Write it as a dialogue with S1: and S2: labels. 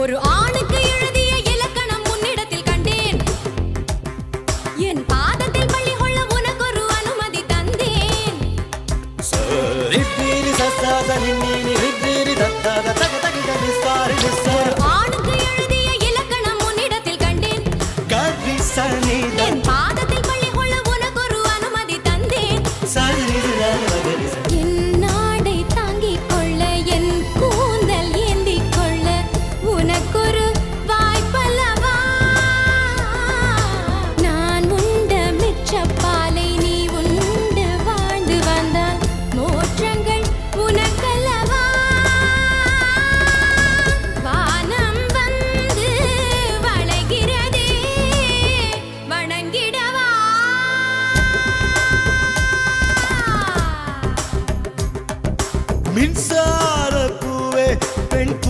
S1: ஒரு ஆணுக்கு எழுதிய இலக்கணம் உன்னிடத்தில் கண்டேன். என் பாதத்தில் பள்ளி கொள்ள உனக்கு ஒரு அனுமதி தந்தேன்.
S2: மின்சார